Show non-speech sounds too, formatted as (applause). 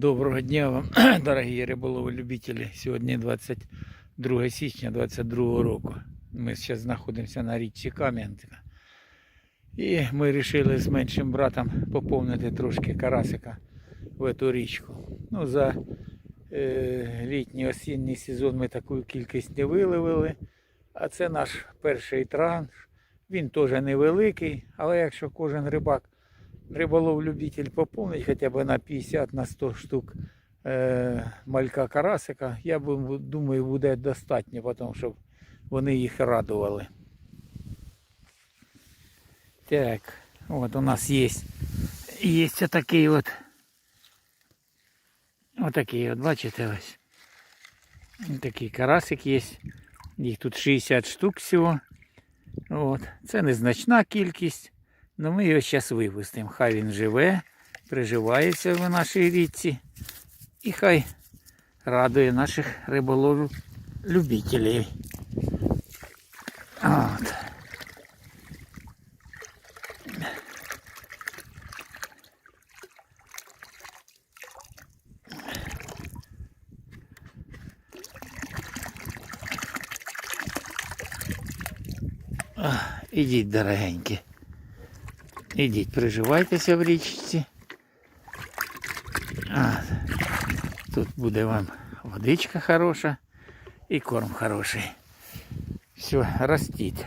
Доброго дня вам, (clears throat) дорогі риболови любителі. Сьогодні 22 січня 22 року. Ми зараз знаходимося на річці Кам'янка. І ми вирішили з меншим братом поповнити трошки карасика в цю річку. Ну, за е, літній осінній сезон ми таку кількість не виловили. А це наш перший транш. Він теж невеликий, але якщо кожен рибак риболов-любитель поповнить хоча б на 50 на 100 штук е, малька карасика, я бу- думаю, буде достатньо, тому щоб вони їх радували. Так, от у нас є, є такий от, отакий от, бачите ось. Такий карасик є. Їх тут 60 штук всього. От. Це незначна кількість. Ну ми його зараз випустимо. Хай він живе, приживається в нашій річці. І хай радує наших риболовів любителів. От. Ах, Ідіть, дорогенькі. Ідіть, приживайтеся в річці. А, тут буде вам водичка хороша і корм хороший. Все, ростіть.